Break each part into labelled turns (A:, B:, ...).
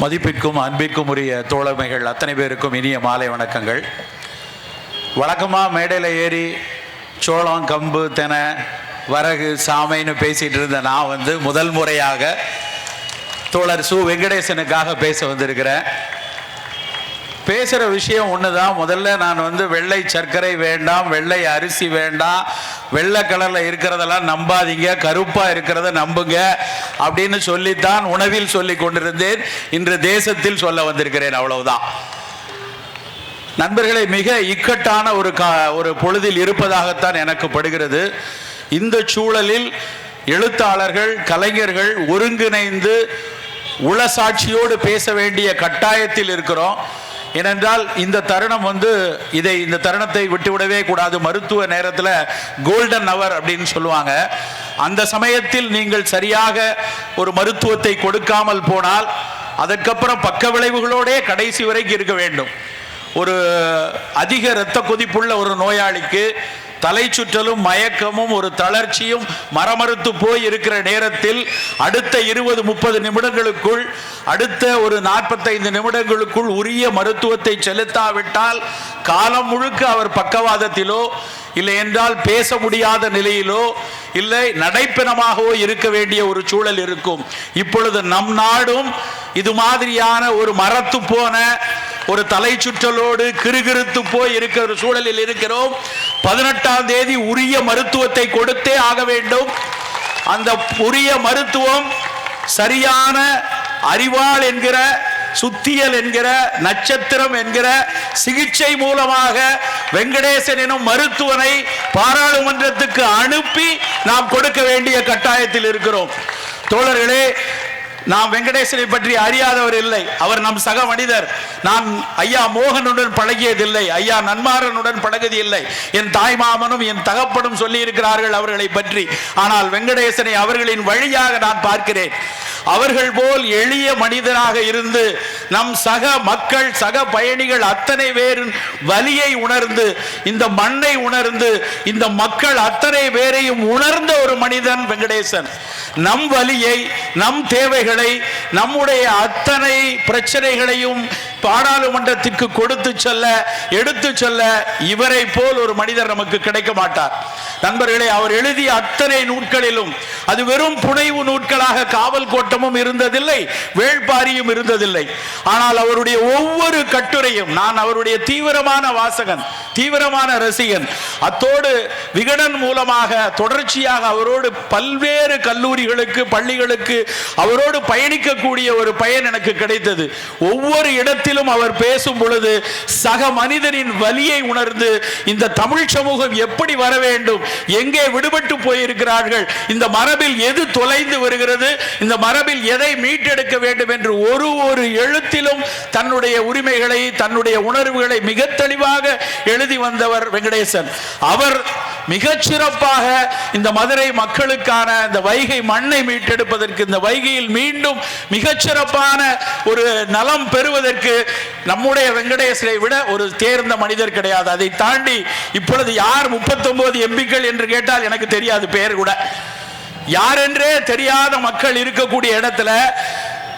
A: மதிப்பிற்கும் அன்பிற்கும் உரிய தோழமைகள் அத்தனை பேருக்கும் இனிய மாலை வணக்கங்கள். வழக்கமாக மேடையில் ஏறி சோளம் கம்பு தெனை வரகு சாமைன்னு பேசிகிட்டு இருந்த நான் வந்து முதல் முறையாக தோழர் சு. வெங்கடேசனுக்காக பேச வந்திருக்கிறேன். பேசுகிற விஷயம் ஒன்று தான் முதல்ல நான் வந்து வெள்ளை சர்க்கரை வேண்டாம் வெள்ளை அரிசி வேண்டாம் வெள்ளை கலரில் இருக்கிறதெல்லாம் நம்பாதீங்க கருப்பாக இருக்கிறத நம்புங்க அப்படின்னு சொல்லித்தான் உணவில் சொல்லி கொண்டிருந்தேன். இன்று தேசத்தில் சொல்ல வந்திருக்கிறேன் அவ்வளவுதான். நண்பர்களே மிக இக்கட்டான ஒரு கா ஒரு பொழுதில் இருப்பதாகத்தான் எனக்கு படுகிறது. இந்த சூழலில் எழுத்தாளர்கள் கலைஞர்கள் ஒருங்கிணைந்து உளசாட்சியோடு பேச வேண்டிய கட்டாயத்தில் இருக்கிறோம். ஏனென்றால் இந்த தருணம் வந்து இதை இந்த தருணத்தை விட்டுவிடவே கூடாது. மருத்துவ நேரத்தில் கோல்டன் அவர் அப்படின்னு சொல்லுவாங்க. அந்த சமயத்தில் நீங்கள் சரியாக ஒரு மருத்துவத்தை கொடுக்காமல் போனால் அதற்கப்புறம் பக்க விளைவுகளோடே கடைசி வரைக்கும் இருக்க வேண்டும். ஒரு அதிக இரத்த கொதிப்புள்ள ஒரு நோயாளிக்கு தலை சுற்றலும் மயக்கமும் ஒரு தளர்ச்சியும் மரமறுத்து போய் இருக்கிற நேரத்தில் அடுத்த இருபது முப்பது நிமிடங்களுக்குள் அடுத்த ஒரு நாற்பத்தைந்து நிமிடங்களுக்குள் உரிய மருத்துவத்தை செலுத்தாவிட்டால் காலம் முழுக்க அவர் பக்கவாதத்திலோ இல்லை என்றால் பேச முடியாத நிலையிலோ இல்லை நடைப்பினமாகவோ இருக்க வேண்டிய ஒரு சூழல் இருக்கும். இப்பொழுது நம் நாடும் இது மாதிரியான ஒரு மரத்து போன ஒரு தலை சுற்றலோடு கிருகிருத்து போய் இருக்கிற ஒரு சூழலில் இருக்கிறோம். பதினெட்டாம் தேதி உரிய மருத்துவத்தை கொடுத்தே ஆக வேண்டும். அந்த உரிய மருத்துவம் சரியான அறிவாள் என்கிற சுத்தியல் என்கிற நட்சத்திரம் என்கிற சிகிச்சை மூலமாக வெங்கடேசன் எனும் மருத்துவனை பாராளுமன்றத்துக்கு அனுப்பி நாம் கொடுக்க வேண்டிய கட்டாயத்தில் இருக்கிறோம். தோழர்களே நாம் வெங்கடேசனை பற்றி அறியாதவர் இல்லை. அவர் நம் சக மனிதர். நான் ஐயா மோகனுடன் பழகியதில்லை. ஐயா நன்மாரனுடன் பழகுது இல்லை என் தாய்மாமனும் என் தகப்பனும் சொல்லி இருக்கிறார்கள் அவர்களை பற்றி. ஆனால் வெங்கடேசனை அவர்களின் வழியாக நான் பார்க்கிறேன். அவர்கள் போல் எளிய மனிதனாக இருந்து நம் சக மக்கள் சக பயணிகள் அத்தனை பேரின் வலியை உணர்ந்து இந்த மண்ணை உணர்ந்து இந்த மக்கள் அத்தனை பேரையும் உணர்ந்த ஒரு மனிதன் வெங்கடேசன். நம் வலியை நம் தேவைகளை நம்முடைய அத்தனை பிரச்சனைகளையும் பாராளுமன்றத்திற்கு கொடுத்து செல்ல எடுத்து செல்ல இவரை போல் ஒரு மனிதர் நமக்கு கிடைக்க மாட்டார். நண்பர்களே அவர் எழுதிய அத்தனை நூட்களிலும் அது வெறும் புனைவு நூட்களாக காவல் கோட்டமும் இருந்ததில்லை வேள்பாரியும் இருந்ததில்லை. ஆனால் அவருடைய ஒவ்வொரு கட்டுரையும் நான் அவருடைய தீவிரமான வாசகன் தீவிரமான ரசிகன் அத்தோடு விகடன் மூலமாக தொடர்ச்சியாக அவரோடு பல்வேறு கல்லூரிகளுக்கு பள்ளிகளுக்கு அவரோடு பயணிக்கக்கூடிய ஒரு பயன் எனக்கு கிடைத்தது. ஒவ்வொரு இடத்திலும் அவர் பேசும் பொழுது சக மனிதனின் வலியை உணர்ந்து இந்த தமிழ் சமூகம் எப்படி வர வேண்டும் எங்கே விடுபட்டு போயிருக்கிறார்கள் இந்த மரபில் எது தொலைந்து வருகிறது இந்த மரபில் எதை மீட்டெடுக்க வேண்டும் என்று ஒரு ஒரு எழுத்திலும் தன்னுடைய உரிமைகளை தன்னுடைய உணர்வுகளை மிக தெளிவாக எழுதி வந்தவர் வெங்கடேசன். அவர் மிகச் சிறப்பாக இந்த மதுரை மக்களுக்கான இந்த வைகை மண்ணை மீட்டெடுப்பதற்கு இந்த வைகையில் மீண்டும் மிகச் சிறப்பான ஒரு நலம் பெறுவதற்கு நம்முடைய வெங்கடேசரை விட ஒரு தேர்ந்த மனிதர் கிடையாது. அதை தாண்டி இப்பொழுது யார் 39 எம்பிக்கள் என்று கேட்டால் எனக்கு தெரியாது பெயர் கூட. யாரென்றே தெரியாத மக்கள் இருக்கக்கூடிய இடத்துல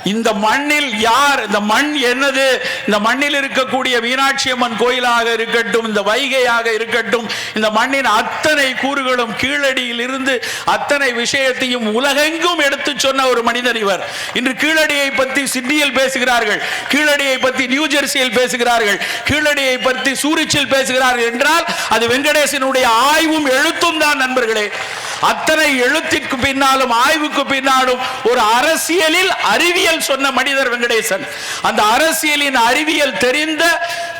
A: இந்த மண்ணில் யார் இந்த மண் என்னது? இந்த மண்ணில் இருக்கக்கூடிய மீனாட்சி அம்மன் கோயிலாக இருக்கட்டும் இந்த வைகையாக இருக்கட்டும் இந்த மண்ணின் அத்தனை கூறுகளும் கீழடியில் இருந்து அத்தனை விஷயத்தையும் உலகெங்கும் எடுத்து சொன்ன ஒரு மனிதர் இவர். இன்று கீழடியை பற்றி சிட்னியில் பேசுகிறார்கள் கீழடியை பற்றி நியூ ஜெர்சியில் பேசுகிறார்கள் கீழடியை பற்றி சூரிச்சில் பேசுகிறார்கள் என்றால் அது வெங்கடேசனுடைய ஆய்வும் எழுத்தும் தான் நண்பர்களே. அத்தனை எழுத்திற்கு பின்னாலும் ஆய்வுக்கு பின்னாலும் ஒரு அரசியலில் அறிவியல் சொன்ன மனிதர் வெங்கடேசன். அந்த அரசியலின் அறிவியல் தெரிந்த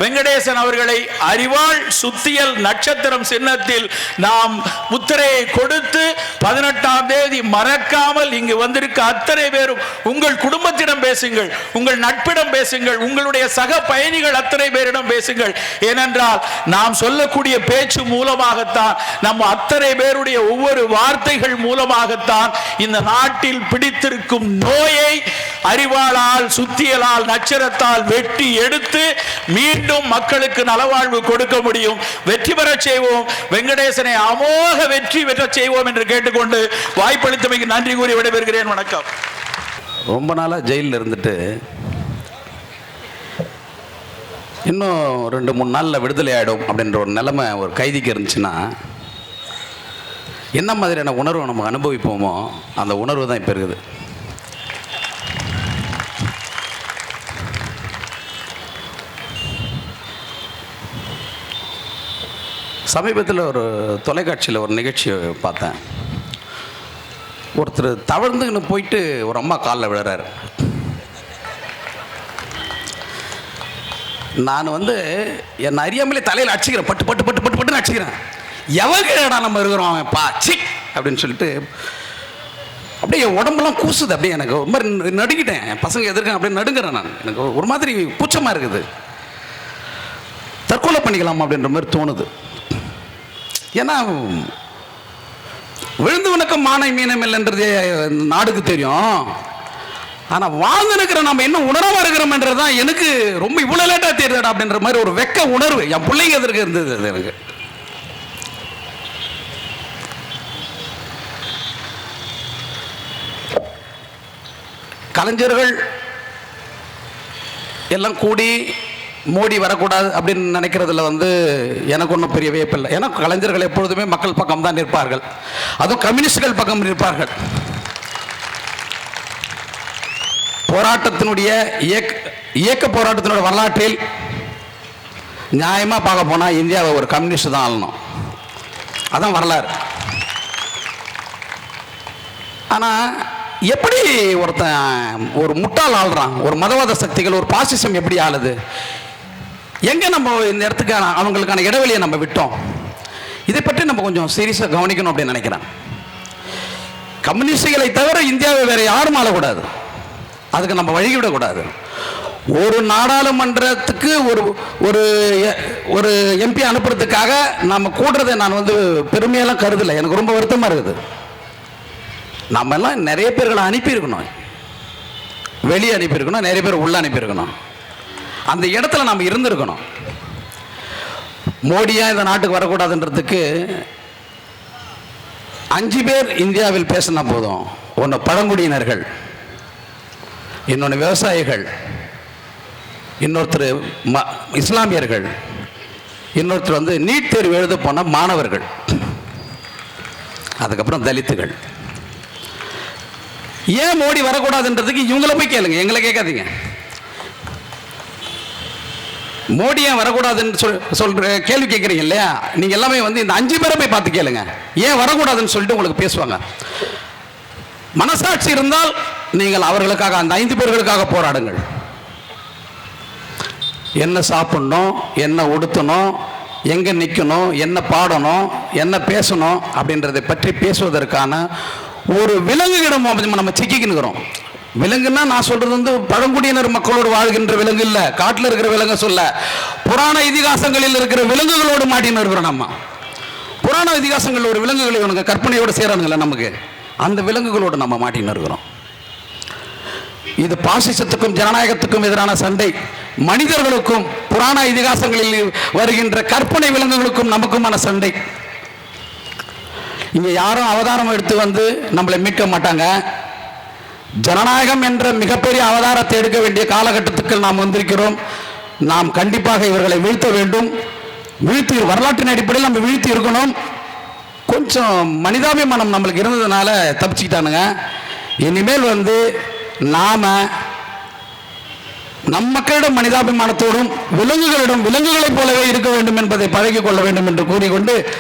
A: வெங்கடேசன் அவர்களை அறிவாள் சுத்தியல் நட்சத்திரம் சின்னத்தில் நாம் முத்திரையை கொடுத்து பதினெட்டாம் தேதி மறக்காமல் இங்கு வந்திருக்க அத்தனை பேரும் உங்கள் குடும்பத்திடம் பேசுங்கள் உங்கள் நட்பிடம் பேசுங்கள் உங்களுடைய சக பயணிகள் அத்தனை பேரிடம் பேசுங்கள். ஏனென்றால் நாம் சொல்லக்கூடிய பேச்சு மூலமாகத்தான் நம்ம அத்தனை பேருடைய ஒவ்வொரு வார்த்தைகள் மூலமாகத்தான் இந்த நாட்டில் பிடித்திருக்கும் நோயை அறிவாளால் சுத்தியலால் நட்சரத்தால் வெட்டி எடுத்து மீண்டும் மக்களுக்கு நலவாழ்வு கொடுக்க முடியும். வெற்றி பெற செய்வோம். வெங்கடேசனை அமோக வெற்றி பெற செய்வோம் என்று கேட்டுக்கொண்டு வாய்ப்பளித்தமைக்கு நன்றி கூறி விடைபெறுகிறேன். வணக்கம்.
B: ரொம்ப நாளாக ஜெயிலில் இருந்துட்டு இன்னும் ரெண்டு மூணு நாளில் விடுதலை ஆகிடும் அப்படின்ற ஒரு நிலைமை ஒரு கைதிக்கு இருந்துச்சுன்னா என்ன மாதிரியான உணர்வு நம்ம அனுபவிப்போமோ அந்த உணர்வு தான் இப்போ இருக்குது. சமீபத்தில் ஒரு தொலைக்காட்சியில் ஒரு நிகழ்ச்சி பார்த்தேன். ஒருத்தர் தவழ்ந்துன்னு போயிட்டு ஒரு அம்மா காலில் விழுறாரு. நான் வந்து என்னை அறியாமலே தலையில் அடிச்சுக்கிறேன். பட்டு பட்டு பட்டு பட்டு பட்டுன்னு அடிச்சுக்கிறேன். எவகிடா நம்ம இருக்கிறோம் அவன்? பா சி அப்படின்னு சொல்லிட்டு அப்படியே என் உடம்பெல்லாம் கூசுது. அப்படியே எனக்கு ஒரு மாதிரி நடுங்கிட்டேன். என் பசங்க எதிர்க்க அப்படியே நடுங்குறேன் நான். எனக்கு ஒரு மாதிரி கூச்சமாக இருக்குது. தற்கொலை பண்ணிக்கலாமா அப்படின்ற மாதிரி தோணுது. ஏன்னா விழுந்து வணக்கம் மானை மீனம் இல்லைன்றது நாடுக்கு தெரியும். ஆனால் வாழ்ந்து இருக்கிற நம்ம என்ன உணர்வாக இருக்கிறோம்ன்றது தான் எனக்கு ரொம்ப இவ்வளோ லேட்டாக தெரியுதுடா அப்படின்ற மாதிரி ஒரு வெக்க உணர்வு என் பிள்ளைங்க எதற்கு இருந்தது அது எனக்கு. கலைஞர்கள் எல்லாம் கூடி மோடி வரக்கூடாது அப்படின்னு நினைக்கிறதுல வந்து எனக்கு ஒன்றும் பெரிய வியப்பு இல்லை. ஏன்னா கலைஞர்கள் எப்பொழுதுமே மக்கள் பக்கம் தான் நிற்பார்கள். அதுவும் கம்யூனிஸ்டுகள் பக்கம் நிற்பார்கள். போராட்டத்தினுடைய இயக்க இயக்க போராட்டத்தினுடைய வரலாற்றில் நியாயமாக பார்க்க போனால் இந்தியாவை ஒரு கம்யூனிஸ்ட் தான் ஆளணும். அதான் வரலாறு. ஆனால் எப்படி ஒருத்தன் ஒரு முட்டாள் ஆள்றான்? ஒரு மதவாத சக்திகள் ஒரு பாசிசம் எப்படி ஆளுது? எங்கே நம்ம இந்த இடத்துக்கான அவங்களுக்கான இடைவெளியை நம்ம விட்டோம்? இதை பற்றி நம்ம கொஞ்சம் சீரியஸாக கவனிக்கணும் அப்படின்னு நினைக்கிறேன். கம்யூனிஸ்டுகளை தவிர இந்தியாவை வேற யாரும் ஆளக்கூடாது. அதுக்கு நம்ம வழிவிடக்கூடாது ஒரு நாடாளுமன்றத்துக்கு ஒரு ஒரு எ- ஒரு எம்பி அனுப்புறதுக்காக நம்ம கூடுறதை நான் வந்து பெருமையெல்லாம் கருதலை. எனக்கு ரொம்ப வருத்தமாக இருக்குது. நம்ம எல்லாம் நிறைய பேர்களை அனுப்பியிருக்கணும். வெளியே அனுப்பியிருக்கணும் நிறைய பேர் உள்ளே அனுப்பியிருக்கணும். அந்த இடத்துல நம்ம இருந்திருக்கணும். மோடியா இந்த நாட்டுக்கு வரக்கூடாதுன்றதுக்கு அஞ்சு பேர் இந்தியாவில் பேசினா போதும். ஒன்று பழங்குடியினர்கள் இன்னொன்று விவசாயிகள் இன்னொருத்தர் ம இஸ்லாமியர்கள் இன்னொருத்தர் வந்து நீட் தேர்வு எழுத போன மாணவர்கள். அதுக்கப்புறம் தலித்துகள். ஏன் மோடி வரக்கூடாதுன்றதுக்கு இவங்கள போய் கேளுங்க எங்களை கேட்காதீங்க. மோடி ஏன் வரக்கூடாதுன்னு சொல் சொல்ற கேள்வி கேட்குறீங்க இல்லையா? நீங்கள் எல்லாமே வந்து இந்த அஞ்சு பேரை போய் பார்த்து கேளுங்க. ஏன் வரக்கூடாதுன்னு சொல்லிட்டு உங்களுக்கு பேசுவாங்க. மனசாட்சி இருந்தால் நீங்கள் அவர்களுக்காக அந்த ஐந்து பேர்களுக்காக போராடுங்கள். என்ன சாப்பிடணும் என்ன உடுத்தணும் எங்கே நிற்கணும் என்ன பாடணும் என்ன பேசணும் அப்படின்றதை பற்றி பேசுவதற்கான ஒரு விலங்குகிடம் நம்ம சிக்கிக்கினுக்கிறோம் விலங்குன்னா நான் சொல்றது வந்து பழங்குடியினர் மக்களோடு வாழ்கின்ற விலங்கு இல்லை. காட்டில் இருக்கிற விலங்கு சொல்ல. புராண இதிகாசங்களில் இருக்கிற விலங்குகளோடு மாட்டின்னு இருக்கிறோம் நம்ம. புராண இதிகாசங்களில் ஒரு விலங்குகளை உனக்கு கற்பனையோடு சேரானுங்கள நமக்கு. அந்த விலங்குகளோடு நம்ம மாட்டின்னு இருக்கிறோம் இது பாசிசத்துக்கும் ஜனநாயகத்துக்கும் எதிரான சண்டை. மனிதர்களுக்கும் புராண இதிகாசங்களில் வருகின்ற கற்பனை விலங்குகளுக்கும் நமக்குமான சண்டை. இங்கே யாரும் அவதாரம் எடுத்து வந்து நம்மளை மீட்க மாட்டாங்க. ஜனநாயகம் என்ற மிகப்பெரிய அவதாரத்தை எடுக்க வேண்டிய காலகட்டத்துக்கு நாம் வந்திருக்கிறோம். நாம் கண்டிப்பாக இவர்களை வீழ்த்த வேண்டும். வீழ்த்தி வரலாற்றின் அடிப்படையில் நம்ம வீழ்த்தி இருக்கணும். கொஞ்சம் மனிதாபிமானம் நம்மளுக்கு இருந்ததுனால தப்பிச்சுக்கிட்டானுங்க. இனிமேல் வந்து நாம் நம் மக்களிடம் மனிதாபிமானத்தோடும் விலங்குகளிடம் விலங்குகளைப் போலவே இருக்க வேண்டும் என்பதை பழகிக் கொள்ள வேண்டும் என்று கூறிக்கொண்டு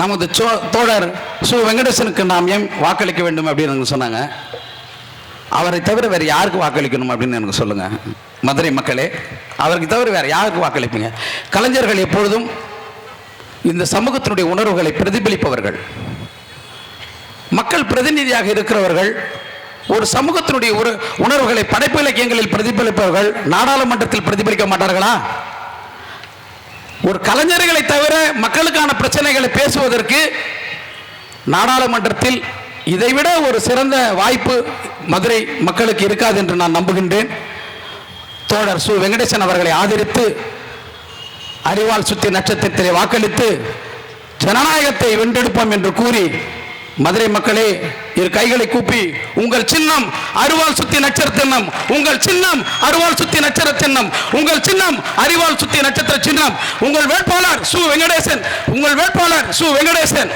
B: நமது சோ தோழர் சு. வெங்கடேசனுக்கு நாம் ஏன் வாக்களிக்க வேண்டும் அப்படின்னு எனக்கு சொன்னாங்க. அவரை தவிர வேறு யாருக்கு வாக்களிக்கணும் அப்படின்னு எனக்கு சொல்லுங்கள் மதுரை மக்களே அவருக்கு தவிர வேறு யாருக்கு வாக்களிப்பீங்க? கலைஞர்கள் எப்பொழுதும் இந்த சமூகத்தினுடைய உணர்வுகளை பிரதிபலிப்பவர்கள். மக்கள் பிரதிநிதியாக இருக்கிறவர்கள் ஒரு சமூகத்தினுடைய ஒரு உணர்வுகளை படைப்பு இலக்கியங்களில் பிரதிபலிப்பவர்கள் நாடாளுமன்றத்தில் பிரதிபலிக்க மாட்டார்களா? ஒரு கலைஞர்களை தவிர மக்களுக்கான பிரச்சனைகளை பேசுவதற்கு நாடாளுமன்றத்தில் இதைவிட ஒரு சிறந்த வாய்ப்பு மதுரை மக்களுக்கு இருக்காது என்று நான் நம்புகின்றேன். தோழர் சு. வெங்கடேசன் அவர்களை ஆதரித்து அறிவால் சுத்தி நட்சத்திரத்திலே வாக்களித்து ஜனநாயகத்தை வென்றெடுப்போம் என்று கூறி மதுரை மக்களே இரு கைகளை கூப்பி உங்கள் சின்னம் அருவாள் சுத்தி நட்சத்திர சின்னம் உங்கள் சின்னம் அருவாள் சுத்தி நட்சத்திர சின்னம் உங்கள் சின்னம் அரிவாள் சுத்தி நட்சத்திர சின்னம். உங்கள் வேட்பாளர் சு வெங்கடேசன் உங்கள் வேட்பாளர் சு வெங்கடேசன்.